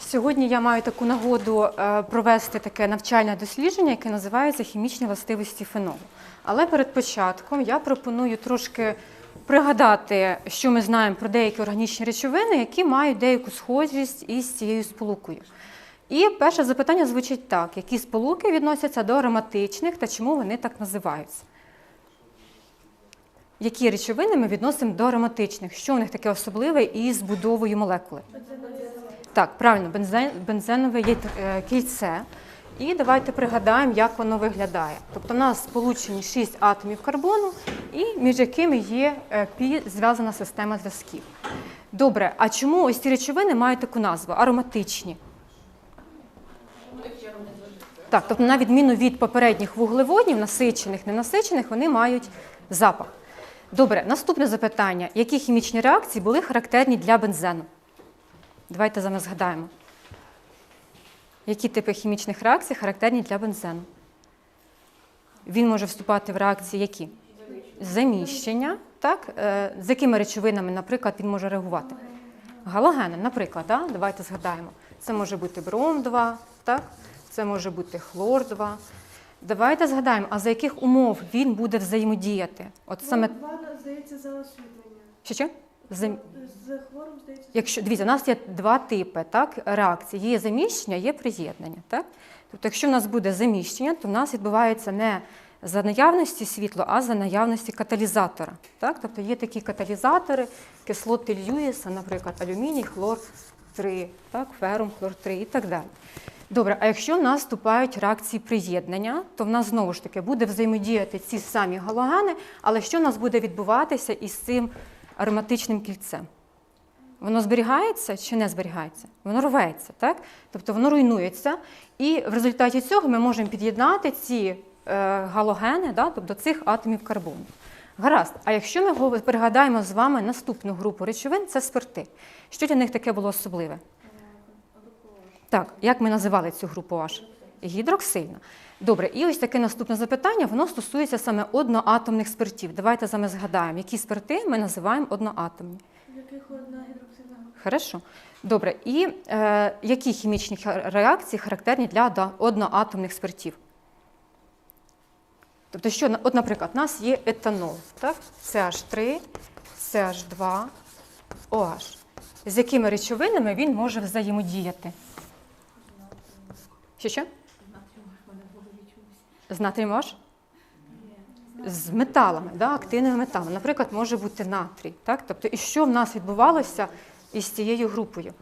Сьогодні я маю таку нагоду е, провести таке навчальне дослідження, яке називається хімічні властивості фенолу. Але перед початком я пропоную трошки пригадати, що ми знаємо про деякі органічні речовини, які мають деяку схожість із цією сполукою. І перше запитання звучить так: які сполуки відносяться до ароматичних та чому вони так називаються? Які речовини ми відносимо до ароматичних? Що в них таке особливе із будовою молекули? Так, правильно, бензен, бензенове є е, кільце. І давайте пригадаємо, як воно виглядає. Тобто, у нас сполучені 6 атомів карбону, і між якими є е, пі зв'язана система зв'язків. Добре, а чому ось ці речовини мають таку назву ароматичні? Так, тобто, на відміну від попередніх вуглеводнів, насичених, ненасичених, вони мають запах. Добре, наступне запитання: які хімічні реакції були характерні для бензену? Давайте з вами згадаємо. Які типи хімічних реакцій характерні для бензену? Він може вступати в реакції які? Заміщення, так? Е, З якими речовинами, наприклад, він може реагувати? Галогени, наприклад, да? давайте згадаємо. Це може бути бром 2, так? це може бути хлор 2. Давайте згадаємо, а за яких умов він буде взаємодіяти? От саме здається, за освітлення. що? Зам- З хлором, здається, Якщо дивіться, у нас є два типи так, реакції: є заміщення, є приєднання. Так? Тобто, якщо в нас буде заміщення, то в нас відбувається не за наявності світла, а за наявності каталізатора. Так? Тобто є такі каталізатори, кислоти Льюіса, наприклад, алюміній, хлор 3, так? ферум, хлор 3 і так далі. Добре, а якщо в нас вступають реакції приєднання, то в нас знову ж таки буде взаємодіяти ці самі галогени, але що в нас буде відбуватися із цим ароматичним кільцем? Воно зберігається чи не зберігається? Воно рветься, так? Тобто воно руйнується. І в результаті цього ми можемо під'єднати ці е, галогени да, тобто цих атомів карбону. Гаразд, а якщо ми пригадаємо з вами наступну групу речовин, це спирти. Що для них таке було особливе? Так, як ми називали цю групу H? Гідроксильна. Добре, і ось таке наступне запитання, воно стосується саме одноатомних спиртів. Давайте вами згадаємо, які спирти ми називаємо одноатомні. яких одна гідроксидна група. Хорошо. Добре. І е, які хімічні реакції характерні для одноатомних спиртів? Тобто, що, от, наприклад, у нас є етанол, так? CH3, CH2, OH. З якими речовинами він може взаємодіяти? Що що? З натрієм OH? З металами, да, активними металами. Наприклад, може бути натрій. Так? Тобто, і що в нас відбувалося із цією групою?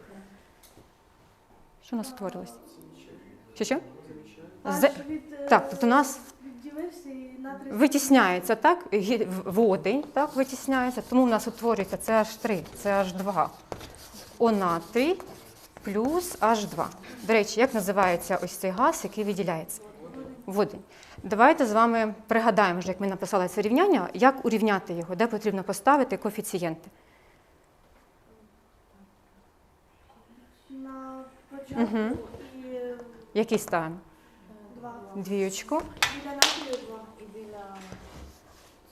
Що у нас утворилось? Що що? З... Е, Так, тобто у нас витісняється, так? гі- в- Водень, так, витісняється, тому у нас утворюється CH3, CH2, О-натрій плюс H2. До речі, як називається ось цей газ, який виділяється? Водень. Давайте з вами пригадаємо, вже, як ми написали це рівняння, як урівняти його, де потрібно поставити коефіцієнти. На початку Мгм. і Які ставимо? два. Двіючку. Біля натрію два. І біля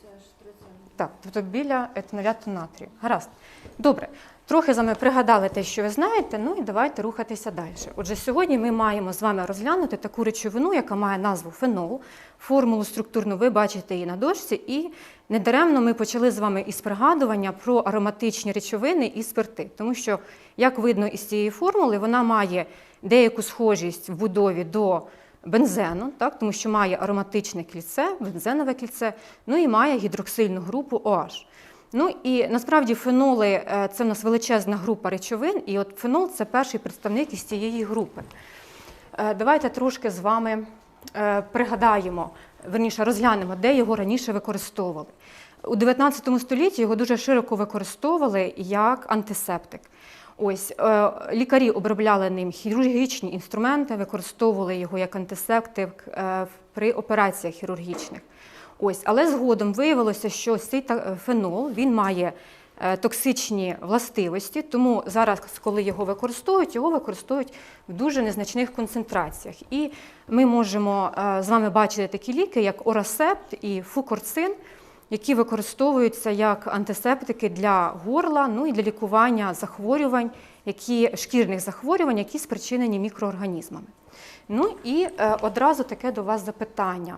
це ж 30. Так, тобто біля етаноляту натрію. Гаразд. Добре. Трохи з вами пригадали те, що ви знаєте, ну і давайте рухатися далі. Отже, сьогодні ми маємо з вами розглянути таку речовину, яка має назву фенол. Формулу структурну ви бачите її на дошці, і недаремно ми почали з вами із пригадування про ароматичні речовини і спирти. Тому що, як видно із цієї формули, вона має деяку схожість в будові до бензену, так, тому що має ароматичне кільце, бензенове кільце, ну і має гідроксильну групу OH. Ну і насправді феноли е, це в нас величезна група речовин, і от фенол це перший представник із цієї групи. Е, Давайте трошки з вами е, пригадаємо, верніше розглянемо, де його раніше використовували. У 19 столітті його дуже широко використовували як антисептик. Ось лікарі обробляли ним хірургічні інструменти, використовували його як антисептик при операціях хірургічних. Ось, але згодом виявилося, що цей фенол він має е, токсичні властивості, тому зараз, коли його використовують, його використовують в дуже незначних концентраціях. І ми можемо е, з вами бачити такі ліки, як орасепт і фукорцин, які використовуються як антисептики для горла, ну і для лікування захворювань, які, шкірних захворювань, які спричинені мікроорганізмами. Ну і е, одразу таке до вас запитання.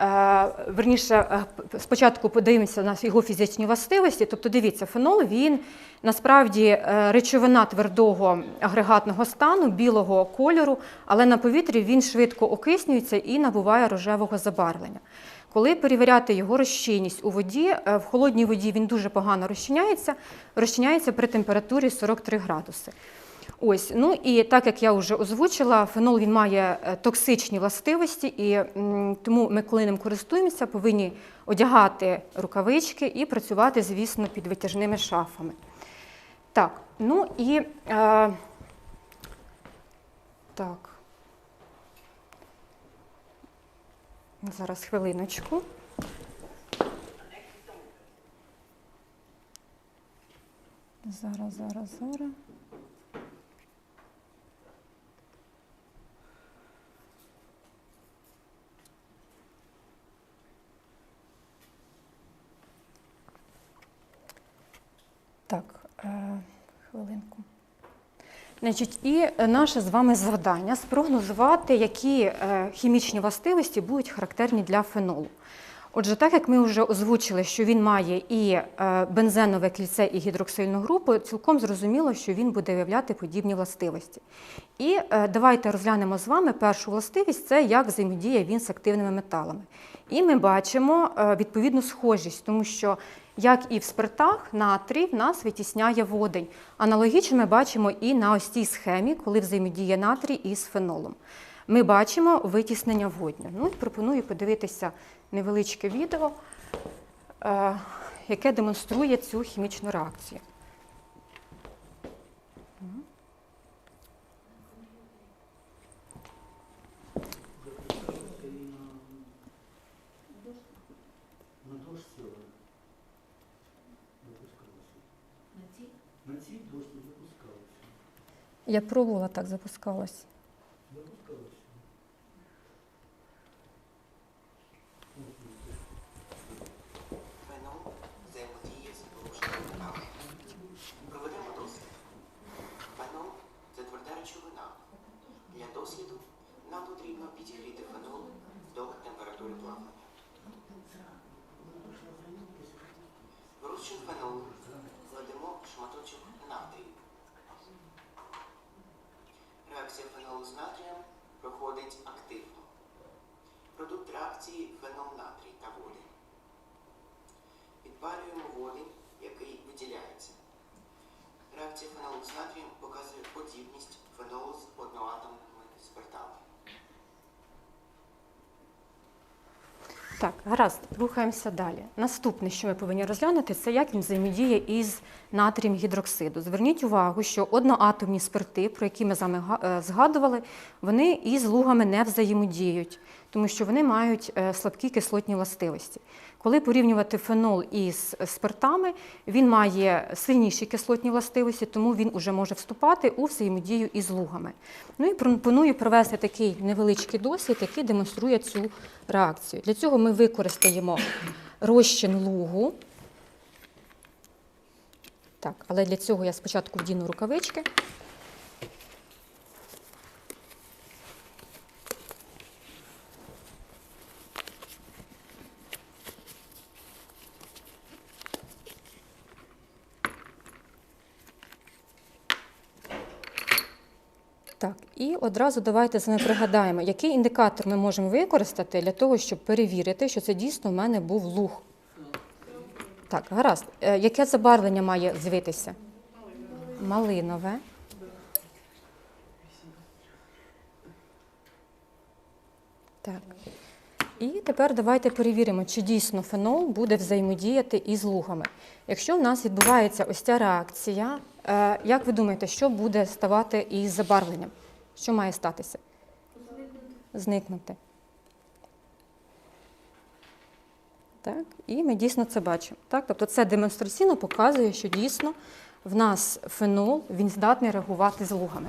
Е, Верніше, е, спочатку подивимося на його фізичні властивості. Тобто, дивіться, фенол він насправді е, речовина твердого агрегатного стану, білого кольору, але на повітрі він швидко окиснюється і набуває рожевого забарвлення. Коли перевіряти його розчинність у воді, в холодній воді він дуже погано розчиняється, розчиняється при температурі 43 градуси. Ось, ну і так як я вже озвучила, фенол він має е, токсичні властивості, і тому ми, коли ним користуємося, повинні одягати рукавички і працювати, звісно, під витяжними шафами. Так, ну і е, так. Зараз хвилиночку. Зараз, зараз, зараз. Так, е, хвилинку. Значить, і наше з вами завдання спрогнозувати, які е, хімічні властивості будуть характерні для фенолу. Отже, так як ми вже озвучили, що він має і е, бензенове кільце, і гідроксильну групу, цілком зрозуміло, що він буде виявляти подібні властивості. І давайте розглянемо з вами першу властивість це як взаємодіє він з активними металами. І ми бачимо відповідну схожість, тому що як і в спиртах, натрій в нас витісняє водень. Аналогічно ми бачимо і на ось цій схемі, коли взаємодіє натрій із фенолом. Ми бачимо витіснення водню. Ну і пропоную подивитися невеличке відео, е, яке демонструє цю хімічну реакцію. На дощ сіла. Запускалася. На цій? На цій дощ не запускалася. Я пробувала так запускалась. Запускалася. Фенол взаємодіє з порушенням металу. Проведемо дослід. Фенол це тверда речовина. Для досліду нам потрібно підігріти фенол до температури плавлення. Розчин фенолу кладемо шматочок натрію. Реакція фенолу з натрієм проходить активно. Продукт реакції фенол натрій та водень. Підпалюємо водень, який виділяється. Реакція фенолу з натрієм показує подібність фенолу з одноатомними спиртами. Так, гаразд, рухаємося далі. Наступне, що ми повинні розглянути, це як він взаємодіє із натрієм гідроксиду. Зверніть увагу, що одноатомні спирти, про які ми е, згадували, вони із лугами не взаємодіють, тому що вони мають е, слабкі кислотні властивості. Коли порівнювати фенол із спиртами, він має сильніші кислотні властивості, тому він уже може вступати у взаємодію із лугами. Ну і пропоную провести такий невеличкий досвід, який демонструє цю реакцію. Для цього ми використаємо розчин лугу. Так, але для цього я спочатку вдіну рукавички. Так, і одразу давайте з вами пригадаємо, який індикатор ми можемо використати для того, щоб перевірити, що це дійсно в мене був луг. Так, гаразд. Е, Яке забарвлення має з'явитися? Малинове. Так. І тепер давайте перевіримо, чи дійсно фенол буде взаємодіяти із лугами. Якщо в нас відбувається ось ця реакція, е, як ви думаєте, що буде ставати із забарвленням? Що має статися? Зникнути. Так, і ми дійсно це бачимо. Так? Тобто це демонстраційно показує, що дійсно в нас фенол він здатний реагувати з лугами.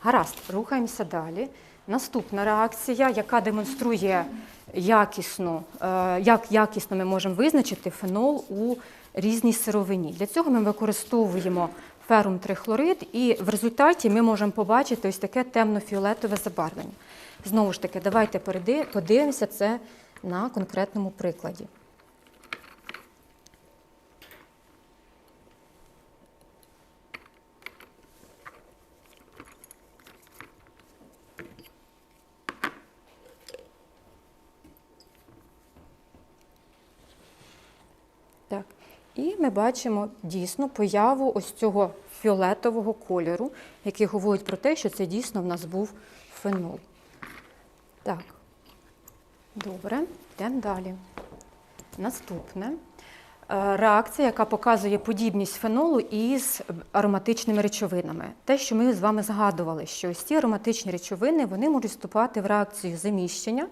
Гаразд, рухаємося далі. Наступна реакція, яка демонструє якісно, е, як якісно ми можемо визначити фенол у різній сировині. Для цього ми використовуємо ферум трихлорид, і в результаті ми можемо побачити ось таке темно-фіолетове забарвлення. Знову ж таки, давайте подивимося це на конкретному прикладі. Так. І ми бачимо дійсно появу ось цього фіолетового кольору, який говорить про те, що це дійсно в нас був фенол. Так. Добре, йдемо далі. Наступне. Е, Реакція, яка показує подібність фенолу із ароматичними речовинами. Те, що ми з вами згадували, що ось ці ароматичні речовини вони можуть вступати в реакцію заміщення.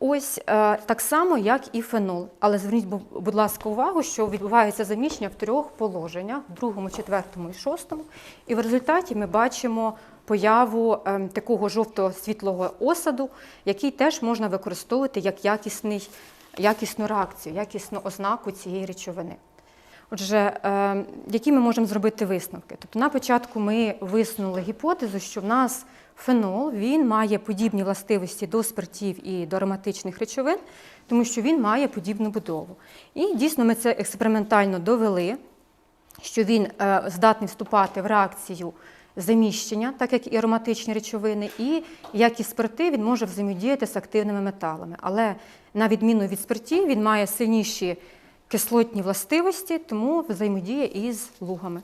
Ось е, так само, як і фенол. Але зверніть, будь ласка, увагу, що відбувається заміщення в трьох положеннях: в другому, четвертому і шостому. І в результаті ми бачимо появу ем, такого жовтого світлого осаду, який теж можна використовувати як якісний, якісну реакцію, якісну ознаку цієї речовини. Отже, е, які ми можемо зробити висновки? Тобто на початку ми висунули гіпотезу, що в нас фенол він має подібні властивості до спиртів і до ароматичних речовин, тому що він має подібну будову. І дійсно ми це експериментально довели, що він е, здатний вступати в реакцію заміщення, так як і ароматичні речовини, і як і спирти, він може взаємодіяти з активними металами. Але на відміну від спиртів, він має сильніші кислотні властивості, тому взаємодіє із лугами.